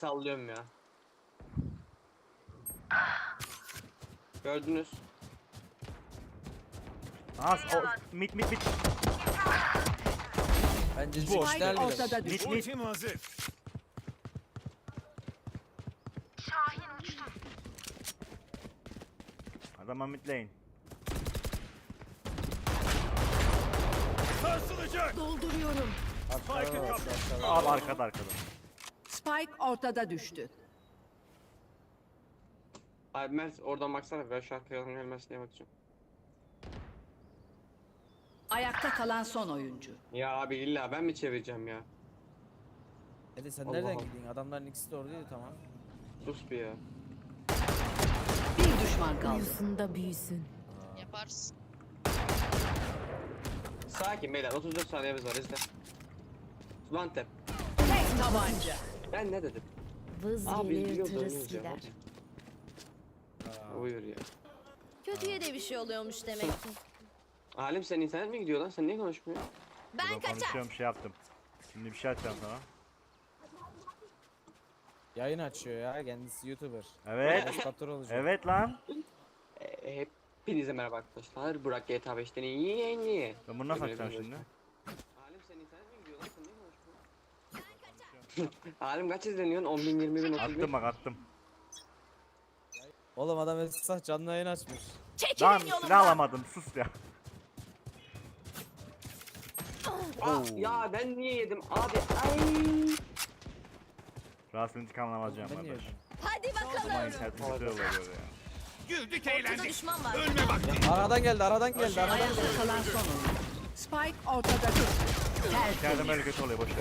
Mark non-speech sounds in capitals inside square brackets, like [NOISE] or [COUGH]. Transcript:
Sallıyorum ya. Gördünüz. Aha o, mit mit mit. Bence Bu işler Spike ortada düştü. Mit mit. Ultim hazır. Adama mitleyin. Sarsılacak. Dolduruyorum. Spike'ı kaptı. Al arkada arkada. Spike ortada düştü. Abi Mert oradan baksana ben şu an kıyalım gelmez diye bakacağım. Ayakta kalan son oyuncu. Ya abi illa ben mi çevireceğim ya? Hadi sen Allah nereden Allah. gidiyorsun? Adamların ikisi de oradaydı tamam. Sus bir ya. Bir düşman kaldı. Büyüsün de büyüsün. Yaparsın. Sakin beyler 34 saniyemiz var izle. One tap. Tek tabanca. Ben ne dedim? Vız Abi gelir tırıs oynuyoruz ya. gider. Uyur ya. Kötüye de bir şey oluyormuş demek ki. Halim senin internet mi gidiyor lan? Sen niye konuşmuyorsun? Ben kaçar. konuşuyorum şey yaptım. Şimdi bir şey açacağım sana. Yayın açıyor ya kendisi YouTuber. Evet. Fatura olacak. Evet lan. E, hepinize merhaba arkadaşlar. Burak GTA 5'ten yeni. Ben bunu nasıl Öyle açacağım bir şimdi? Halim senin internet mi gidiyor lan? Sen niye konuşmuyorsun? [LAUGHS] Halim kaç izleniyorsun? 10 bin, 20 bin, 30 bin. Attım bak attım. Oğlum adam esas canlı yayın açmış. Çekilin Lan yolumdan. silah alamadım sus ya. Aa, ya ben niye yedim abi? Ay. Rahatsız intikam alacağım Ben niye öldüm? Hadi Ama bakalım. internetim kötü oluyor ya. Güldük Ortada eğlendik. düşman var. Ölme vakti. Aradan geldi aradan geldi aradan geldi. Ayakta kalan son oyuncu. Spike ortada. İçeride Tertemiz. böyle kötü oluyor boş ver.